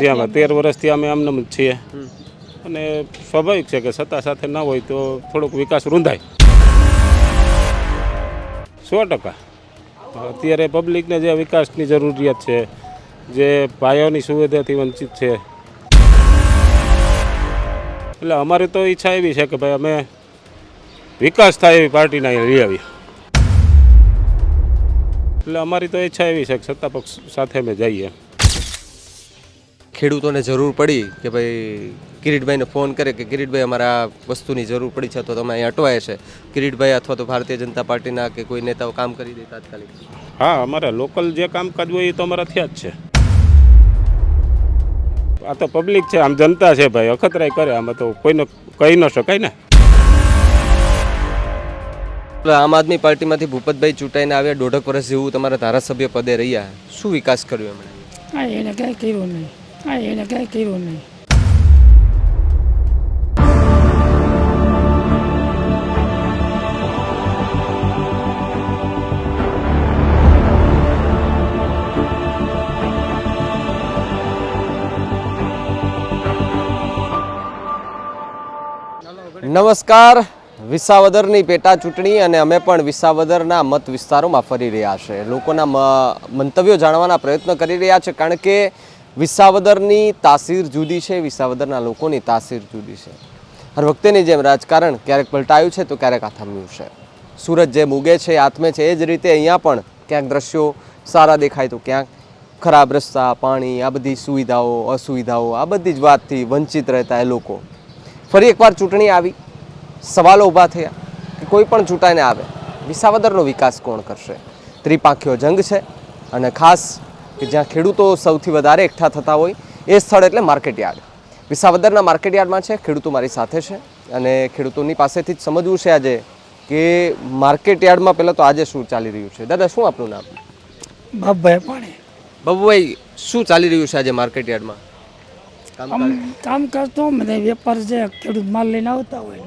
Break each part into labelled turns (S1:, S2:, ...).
S1: જ્યાં તેર વર્ષથી અમે આમનામ જ છીએ. અને સ્વાભાવિક છે કે સત્તા સાથે ના હોય તો થોડોક વિકાસ રૂંધાય. સો ટકા. અત્યારે પબ્લિકને જે વિકાસની જરૂરિયાત છે જે પાયાની સુવિધાથી વંચિત છે. એટલે અમારી તો ઈચ્છા એવી છે કે ભાઈ અમે વિકાસ થાય એવી પાર્ટીના અહીંયા લઈ આવીએ. એટલે અમારી તો ઈચ્છા એવી છે કે સત્તા પક્ષ સાથે અમે જઈએ.
S2: ખેડૂતોને જરૂર પડી કે ભાઈ કિરીટભાઈને ફોન કરે કે કિરીટભાઈ અમારે આ વસ્તુની જરૂર પડી છે તો તમે અહીં અટવાય છે. કિરીટભાઈ અથવા તો ભારતીય જનતા પાર્ટીના કે કોઈ નેતાઓ કામ કરી દે તાત્કાલિક.
S1: હા અમારા લોકલ જે કામકાજ હોય એ તો અમારા થયા જ છે. આ તો પબ્લિક છે આમ જનતા છે ભાઈ અખતરાય કરે આમાં તો કોઈને કહી ન શકાય ને.
S2: આમ આદમી પાર્ટીમાંથી ભૂપતભાઈ ચૂંટાઈને આવ્યા દોઢક વર્ષ જેવું તમારા ધારાસભ્ય પદે રહ્યા. શું વિકાસ કર્યો એમણે?
S3: હા એને કાંઈ કર્યું નહીં. હા એને કાંઈ કર્યું
S2: નમસ્કાર. વિસાવદરની પેટા ચૂંટણી અને અમે પણ વિસાવદરના મત વિસ્તારોમાં ફરી રહ્યા છે. લોકોના મંતવ્યો જાણવાના પ્રયત્ન કરી રહ્યા છે કારણ કે વિસાવદરની તાસીર જુદી છે, વિસાવદરના લોકોની તાસીર જુદી છે. હર વખતેની જેમ રાજકારણ ક્યારેક પલટાયું છે, તો ક્યારેક આથમ્યું છે. સુરત જે ઉગે છે, આત્મે છે, એ જ રીતે અહીંયા પણ ક્યાંક દ્રશ્યો સારા દેખાય તો ક્યાંક ખરાબ રસ્તા, પાણી, આ બધી સુવિધાઓ, અસુવિધાઓ, આ બધી જ વાતથી વંચિત રહેતા એ લોકો. ફરી એકવાર ચૂંટણી આવી. સવાલો ઊભા થયા કે કોઈ પણ ચૂંટાઈને આવે. વિસાવદરનો વિકાસ કોણ કરશે? ત્રિપાંખીઓ જંગ છે અને ખાસ કે જ્યાં ખેડૂતો સૌથી વધારે એકઠા થતા હોય એ સ્થળ એટલે માર્કેટ યાર્ડ વિસાવદરના માર્કેટ યાર્ડમાં છે ખેડૂતો મારી સાથે છે અને ખેડૂતોની પાસેથી જ સમજવું છે આજે કે માર્કેટ યાર્ડમાં પહેલાં તો આજે શું ચાલી રહ્યું છે. દાદા શું આપનું નામ?
S3: બાપભાઈ પાણી
S2: બાબુભાઈ શું ચાલી રહ્યું છે આજે માર્કેટ યાર્ડમાં
S3: કામકાજ તો બધા વેપાર છે ખેડૂત માલ લઈને આવતા હોય.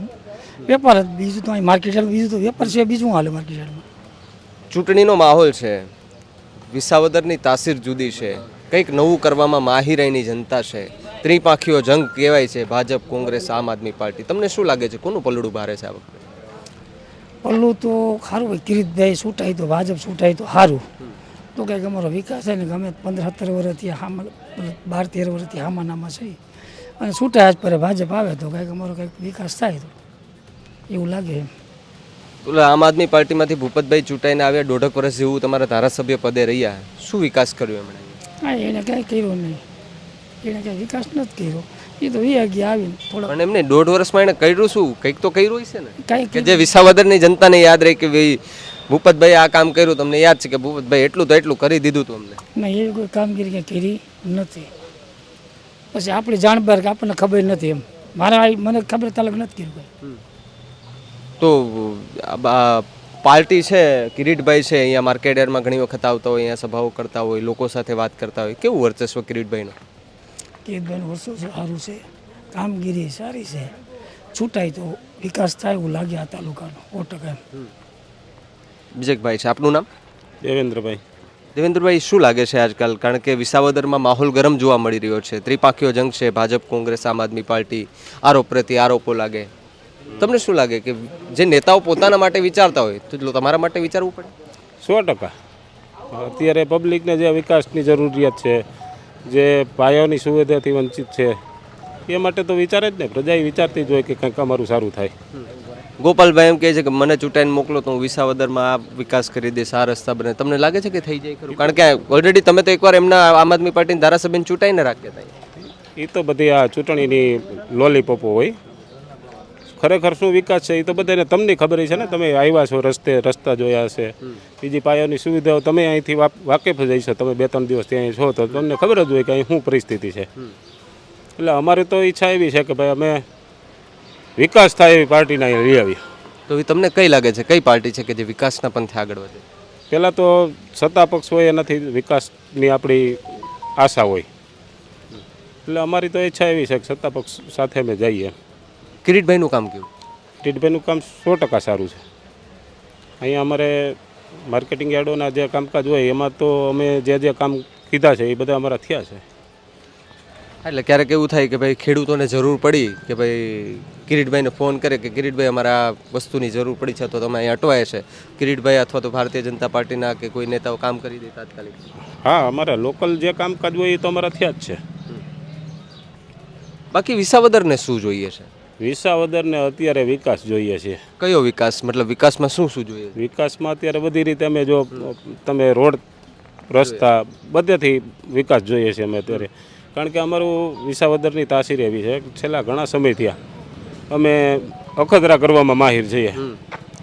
S3: વેપાર બીજું તો અહીં માર્કેટ યાર્ડ બીજું તો વેપાર છે બીજું હાલે માર્કેટ યાર્ડમાં
S2: ચૂંટણીનો માહોલ છે. વિસાવદરની તાસીર જુદી છે. કંઈક નવું કરવામાં માહિરાઈની જનતા છે. ત્રિપાંખીઓ જંગ કહેવાય છે ભાજપ કોંગ્રેસ આમ આદમી પાર્ટી. તમને શું લાગે છે? કોનું પલડું ભારે છે આ વખતે?
S3: પલ્લું તો સારું ભાઈ કિરીટભાઈ છૂટાય તો ભાજપ છૂટાય તો સારું. તો કંઈક અમારો વિકાસ છે ને ગમે પંદર સત્તર વર્ષથી હામાં બાર તેર વર્ષથી હામાનામાં છે અને છૂટાય જ પર ભાજપ આવે તો કંઈક અમારો કંઈક વિકાસ થાય તો. એવું લાગે એમ.
S2: આમ આદમી પાર્ટીમાંથી ભૂપતભાઈ ચૂંટાઈને આવ્યા દોઢક વર્ષ જેવું તમારા ધારાસભ્ય પદે રહ્યા. શું વિકાસ કર્યો એમણે
S3: હા એને કાંઈ કર્યું નહીં. એને કાંઈ વિકાસ નથી કર્યો. એ તો એ ગયા આવીને થોડા
S2: પણ એમને દોઢ વર્ષમાં એને કર્યું શું? કંઈક તો કર્યું હશે ને?
S3: કાંઈ
S2: કે જે વિસાવદરની જનતાને યાદ રહે કે ભાઈ ભૂપતભાઈ આ કામ કર્યું તમને યાદ છે કે ભૂપતભાઈ એટલું તો એટલું કરી દીધું હતું અમને?
S3: નહીં એવી કોઈ કામગીરી કંઈ કરી નથી. પછી આપણી જાણબાર કે આપણને ખબર નથી એમ. મારા મને ખબર તલક નથી કર્યું કંઈ.
S2: તો આ પાર્ટી છે કિરીટભાઈ છે અહીંયા માર્કેટ યાર્ડમાં ઘણી વખત આવતા હોય અહીંયા સભાઓ કરતા હોય લોકો સાથે વાત કરતા હોય. કેવું વર્ચસ્વ કિરીટભાઈનું?
S3: કિરીટભાઈનું વર્ચસ્વ સારું છે. કામગીરી સારી છે. છૂટાય તો વિકાસ થાય એવું લાગે આ તાલુકાનો સો ટકા
S2: વિજયભાઈ છે આપનું નામ?
S1: દેવેન્દ્રભાઈ.
S2: દેવેન્દ્રભાઈ શું લાગે છે આજકાલ? કારણ કે વિસાવદરમાં માહોલ ગરમ જોવા મળી રહ્યો છે. ત્રિપાખીઓ જંગ છે ભાજપ કોંગ્રેસ આમ આદમી પાર્ટી આરોપ પ્રત્યે આરોપો લાગે. તમને શું લાગે કે જે નેતાઓ પોતાના માટે વિચારતા હોય તો તમારા માટે વિચારવું પડે?
S1: સો ટકા. અત્યારે પબ્લિકને જે વિકાસની જરૂરિયાત છે જે પાયાની સુવિધાથી વંચિત છે એ માટે તો વિચારે જ ને. પ્રજા વિચારતી જ હોય કે કંઈક અમારું સારું થાય.
S2: ગોપાલભાઈ એમ કહે છે કે મને ચૂંટાઈને મોકલો તો હું વિસાવદરમાં આ વિકાસ કરી દઈશ આ રસ્તા બને તમને લાગે છે કે થઈ જાય ખરું? કારણ કે ઓલરેડી તમે તો એકવાર એમના આમ આદમી પાર્ટીની ધારાસભ્યને ચૂંટાઈને રાખ્યા હતા.
S1: એ તો બધી આ ચૂંટણીની લોલીપોપો હોય. ખરેખર શું વિકાસ છે એ તો બધાને તમને ખબર છે ને? તમે આવ્યા છો રસ્તે રસ્તા જોયા હશે. બીજી પાયાની સુવિધાઓ તમે અહીંથી વાકેફ જ છો તમે બે ત્રણ દિવસ ત્યાં છો તો તમને ખબર જ હોય કે અહીં શું પરિસ્થિતિ છે. એટલે અમારી તો ઈચ્છા એવી છે કે ભાઈ અમે વિકાસ થાય એવી પાર્ટીને અહીં લઈ આવીએ
S2: તો એ તમને કઈ લાગે છે? કઈ પાર્ટી છે કે જે વિકાસના પંથે આગળ વધે?
S1: પહેલાં તો સત્તા પક્ષ હોય એનાથી વિકાસની આપણી આશા હોય. એટલે અમારી તો ઈચ્છા એવી છે કે સત્તા પક્ષ સાથે અમે જઈએ.
S2: કિરીટભાઈનું કામ કેવું?
S1: કિરીટભાઈનું કામ સો ટકા સારું છે. અહીંયા અમારે માર્કેટિંગ યાર્ડોના જે કામકાજ હોય એમાં તો અમે જે જે કામ કીધા છે એ બધા અમારા થયા છે.
S2: એટલે ક્યારેક એવું થાય કે ભાઈ ખેડૂતોને જરૂર પડી કે ભાઈ કિરીટભાઈને ફોન કરે કે કિરીટભાઈ અમારે આ વસ્તુની જરૂર પડી છે તો તમે અહીં અટવાય છે. કિરીટભાઈ અથવા તો ભારતીય જનતા પાર્ટીના કે કોઈ નેતાઓ કામ કરી દે તાત્કાલિક?
S1: હા અમારા લોકલ જે કામકાજ હોય એ તો અમારા થયા જ છે.
S2: બાકી વિસાવદરને શું જોઈએ છે?
S1: વિસાવદરને અત્યારે વિકાસ જોઈએ છે.
S2: કયો વિકાસ? મતલબ વિકાસમાં શું શું જોઈએ?
S1: વિકાસમાં અત્યારે બધી રીતે અમે જો તમે રોડ રસ્તા બધેથી વિકાસ જોઈએ છે અમે અત્યારે. કારણ કે અમારું વિસાવદરની તાસીર એવી છે છેલ્લા ઘણા સમય થયા અમે અખતરા કરવામાં માહિર છીએ.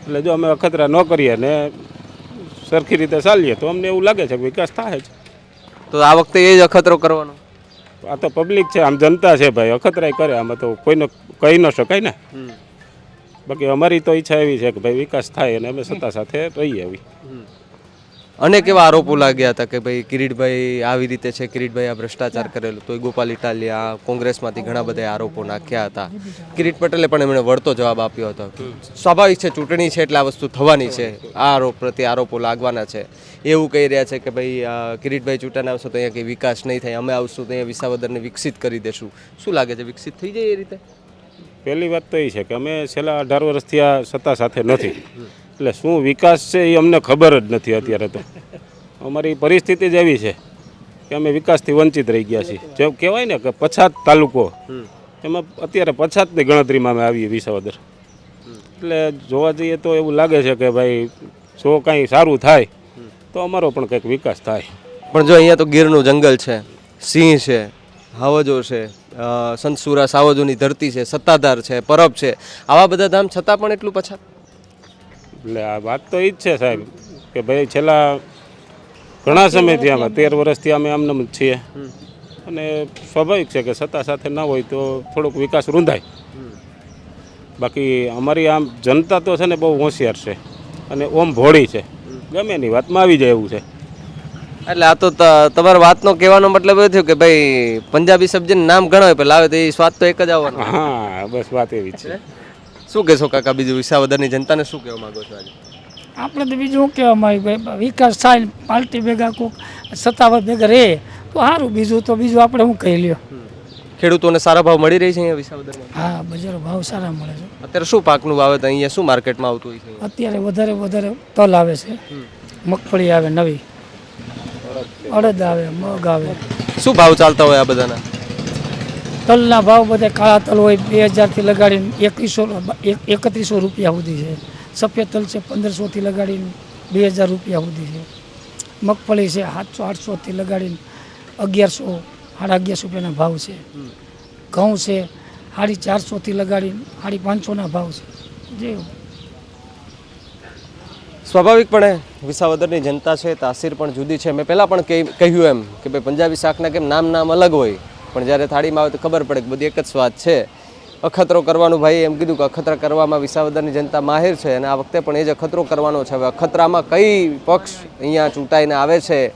S1: એટલે જો અમે અખતરા ન કરીએ ને સરખી રીતે ચાલીએ તો અમને એવું લાગે છે કે વિકાસ થાય જ.
S2: તો આ વખતે એ જ અખતરો કરવાનો?
S1: આ તો પબ્લિક છે આમ જનતા છે ભાઈ અખતરાય કરે આમાં તો કોઈને કહી ન શકાય ને. બાકી અમારી તો ઈચ્છા એવી છે કે ભાઈ વિકાસ થાય અને અમે સત્તા સાથે રહીએ એવી.
S2: અનેક એવા આરોપો લાગ્યા હતા કે ભાઈ કિરીટભાઈ આવી રીતે છે કિરીટભાઈ આ ભ્રષ્ટાચાર કરેલું તો ગોપાલ ઇટાલિયા કોંગ્રેસમાંથી ઘણા બધા આરોપો નાખ્યા હતા. કિરીટ પટેલે પણ એમણે વળતો જવાબ આપ્યો હતો. સ્વાભાવિક છે ચૂંટણી છે એટલે આ વસ્તુ થવાની છે આ આરોપ પ્રત્યે આરોપો લાગવાના છે. એવું કહી રહ્યા છે કે ભાઈ આ કિરીટભાઈ ચૂંટાને આવશો તો અહીંયા કંઈ વિકાસ નહીં થાય. અમે આવશું તો અહીંયા વિસાવદરને વિકસિત કરી દેશું. શું લાગે છે વિકસિત થઈ જાય એ રીતે?
S1: પહેલી વાત તો એ છે કે અમે છેલ્લા અઢાર વર્ષથી આ સત્તા સાથે નથી. એટલે શું વિકાસ છે એ અમને ખબર જ નથી અત્યારે તો. અમારી પરિસ્થિતિ જ એવી છે કે અમે વિકાસથી વંચિત રહી ગયા છીએ. જે કહેવાય ને કે પછાત તાલુકો એમાં અત્યારે પછાતની ગણતરીમાં અમે આવીએ વિસાવદર. એટલે જોવા જઈએ તો એવું લાગે છે કે ભાઈ જો કાંઈ સારું થાય તો અમારો પણ કંઈક વિકાસ થાય.
S2: પણ જો અહીંયા તો ગીરનું જંગલ છે સિંહ છે હાવજો છે સંતસુરા સાવજોની ધરતી છે સત્તાધાર છે પરબ છે આવા બધા ધામ છતાં પણ એટલું પછાત?
S1: એટલે આ વાત તો એ જ છે સાહેબ કે ભાઈ છેલ્લા ઘણા સમયથી આમાં તેર વર્ષથી અમે આમને જ છીએ. અને સ્વાભાવિક છે કે સત્તા સાથે ના હોય તો થોડોક વિકાસ રૂંધાય. બાકી અમારી આમ જનતા તો છે ને બહુ હોશિયાર છે અને ઓમ ભોળી છે. ગમે એની વાતમાં આવી જાય એવું છે.
S2: એટલે આ તો ત- તમારા વાતનો કહેવાનો મતલબ એ થયો કે ભાઈ પંજાબી સબ્જીનું નામ ઘણા હોય આવે લાવે તો એ સ્વાદ તો એક જ આવવાનો.
S1: હા બસ વાત એવી જ છે.
S2: શું કહેશો કાકા બીજું? વિસાવદરની જનતાને શું કહેવા માંગો છો આજે?
S3: આપણે તો બીજું શું કહેવા માંગ્યું ભાઈ? વિકાસ થાય પાર્ટી ભેગા કોક સત્તાવાર ભેગા રહે તો સારું. બીજું તો બીજું આપણે શું કહી લ્યો?
S2: ખેડૂતોને સારા ભાવ મળી રહી છે અહીંયા વિસાવદરમાં?
S3: હા બજારો ભાવ સારા મળે છે.
S2: અત્યારે શું પાકનું વાવેતર અહીંયા શું માર્કેટમાં આવતું હોય છે?
S3: અત્યારે વધારે વધારે તલ આવે છે. મગફળી આવે નવી. અડદ આવે મગ આવે.
S2: શું ભાવ ચાલતા હોય આ બધાના?
S3: તલના ભાવ બધા કાળા તલ હોય બે હજારથી લગાડીને એકવીસો એક- એકત્રીસો રૂપિયા સુધી છે. સફેદ તલ છે પંદરસોથી લગાડીને બે હજાર રૂપિયા સુધી છે. મગફળી છે સાતસો આઠસોથી લગાડીને અગિયારસો સાડા અગિયારસો રૂપિયાના ભાવ છે. ઘઉં છે સાડી ચારસોથી લગાડીને સાડી પાંચસોના ભાવ છે. જે
S2: સ્વાભાવિકપણે વિસાવદરની જનતા છે તાસીર પણ જુદી છે. મેં પહેલાં પણ કહી- કહ્યું એમ કે ભાઈ પંજાબી શાકના કેમ નામ નામ અલગ હોય? પણ જ્યારે થાળીમાં આવે તો ખબર પડે કે બધી એક જ સ્વાદ છે. અખતરો કરવાનું ભાઈ એમ કીધું કે અખતરા કરવામાં વિસાવદરની જનતા માહિર છે અને આ વખતે પણ એ જ અખતરો કરવાનો છે. હવે અખતરામાં કઈ પક્ષ અહીંયા ચૂંટાઈને આવે છે?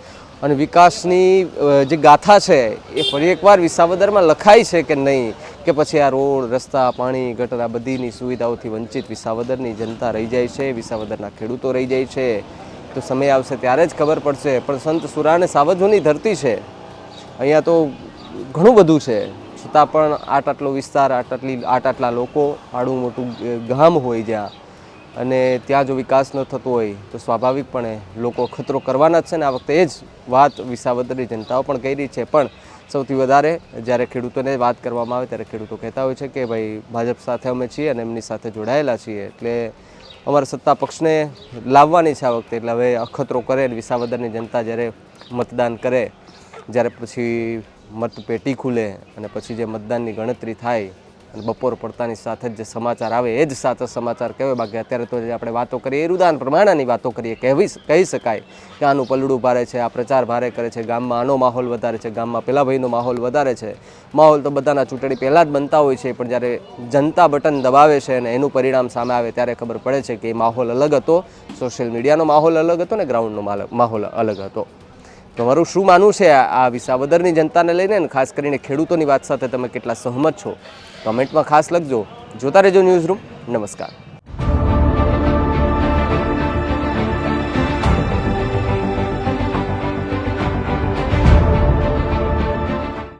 S2: અને વિકાસની જે ગાથા છે, એ ફરી એકવાર વિસાવદરમાં લખાય છે કે નહીં? કે પછી આ રોડ, રસ્તા, પાણી, ગટર, આ બધીની સુવિધાઓથી વંચિત વિસાવદરની જનતા રહી જાય છે, વિસાવદરના ખેડૂતો રહી જાય છે. તો સમય આવશે ત્યારે જ ખબર પડશે. પણ સંત સુરા અને સાવજોની ધરતી છે. અહીંયા તો ઘણું બધું છે. છતાં પણ આટ આટલો વિસ્તાર આટ આટલી આટ આટલા લોકો, આડું મોટું ગામ હોય જ્યાં અને ત્યાં જો વિકાસ ન થતો હોય તો સ્વાભાવિકપણે લોકો ખતરો કરવાના જ છે ને આ વખતે એ જ વાત વિસાવદરની જનતાઓ પણ કરી છે. પણ સૌથી વધારે જ્યારે ખેડૂતોને વાત કરવામાં આવે ત્યારે ખેડૂતો કહેતા હોય છે કે ભાઈ, ભાજપ સાથે અમે છીએ અને એમની સાથે જોડાયેલા છીએ. એટલે અમારા સત્તા પક્ષને લાવવાની છે આ વખતે. એટલે હવે અખતરો કરે અને વિસાવદરની જનતા જ્યારે મતદાન કરે, જ્યારે પછી મતપેટી ખુલે અને પછી જે મતદાનની ગણતરી થાય અને બપોર પડતાની સાથે જ જે સમાચાર આવે એ જ સાચા સમાચાર કહેવાય. બાકી અત્યારે તો આપણે વાતો કરીએ, એ રુદાન પ્રમાણેની વાતો કરીએ, કહેવી કહી શકાય. કે આનું પલડું ભારે છે, આ પ્રચાર ભારે કરે છે, ગામમાં આનો માહોલ વધારે છે, ગામમાં પેલા ભાઈનો માહોલ વધારે છે. માહોલ તો બધાના ચૂંટણી પહેલાં જ બનતા હોય છે, પણ જ્યારે જનતા બટન દબાવે છે અને એનું પરિણામ સામે આવે ત્યારે ખબર પડે છે કે એ માહોલ અલગ હતો. સોશિયલ મીડિયાનો માહોલ અલગ હતો ને ગ્રાઉન્ડનો માહોલ અલગ હતો. તમારું શું માનવું છે આ વિસાવદરની જનતાને લઈને અને ખાસ કરીને ખેડૂતોની વાત સાથે તમે કેટલા સહમત છો? કમેન્ટમાં ખાસ લખજો. જોતા રહેજો ન્યૂઝ રૂમ નમસ્કાર.